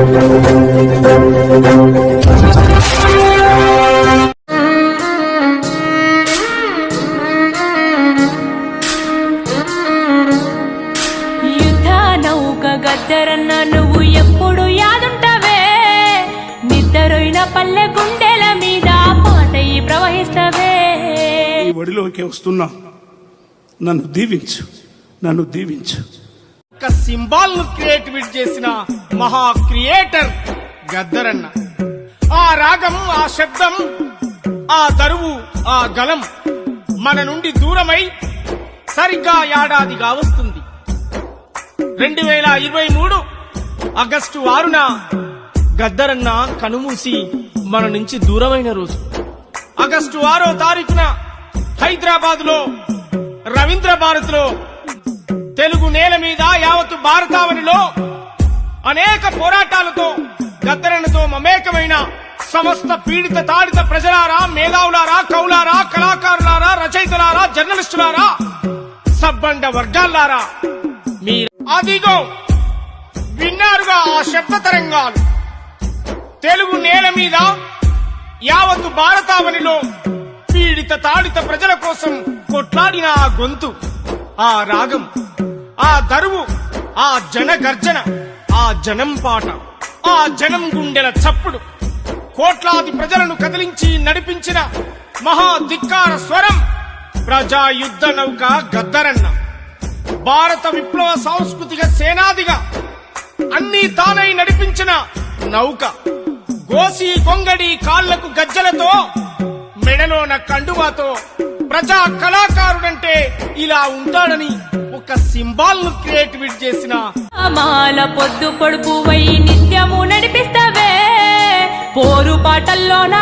యుద్ధ నౌక గద్దరన్న నువ్వు ఎప్పుడు యాదుంటవే? నిద్రొయిన పల్లె గుండెల మీద పాటయి ప్రవహిస్తవే. ఒడిలోకి వస్తున్నా. నన్ను దీవించు. నన్ను దీవించు. సింబాల్ను క్రియేటివిట్ చేసిన మహా క్రియేటర్ గద్దరన్న. ఆ రాగం ఆ శబ్దం ఆ దరువు ఆ గలం మన నుండి దూరమై సరిగ్గా ఏడాదిగా వస్తుంది. రెండు వేల ఇరవై మూడు ఆగస్టు ఆరున గద్దరన్న కనుమూసి మన నుంచి దూరమైన రోజు. ఆగస్టు ఆరో తారీఖున హైదరాబాద్లో రవీంద్ర భారత్లో తెలుగు నేల మీద యావత్తు భారతావనిలో అనేక పోరాటాలతో గద్దరణతో మమేకమైన సమస్త పీడిత తాడిత ప్రజలారా మేధావులారా కవులారా కళాకారులారా రచయితలారా జర్నలిస్టులారా సబ్బండ వర్గాలారా మీరు అదిగో విన్నారుగా ఆ శబ్ద తరంగాలు. తెలుగు నేల మీద యావత్తు భారతావనిలో పీడిత తాడిత ప్రజల కోసం కొట్లాడిన ఆ గొంతు ఆ రాగం. ఆ దరువు ఆ జన గర్జన ఆ జనం పాట ఆ జనం గుండెల చప్పుడు కోట్లాది ప్రజలను కదిలించి నడిపించిన మహా ధిక్కార స్వరం ప్రజా యుద్ధ నౌక గద్దరన్న. భారత విప్లవ సాంస్కృతిక సేనాదిగా అన్ని తానై నడిపించిన నౌక. గోసి కొంగడి కాళ్ళకు గజ్జలతో మెడలోన కండువాతో ప్రజా కళాకారుడంటే ఇలా ఉంటాడని ఒక సింబాల్ను క్రియేటివిట్ చేసిన మాల పొద్దు పొడుపు వై నిత్యము నడిపిస్తావే. పోరు పాటల్లోన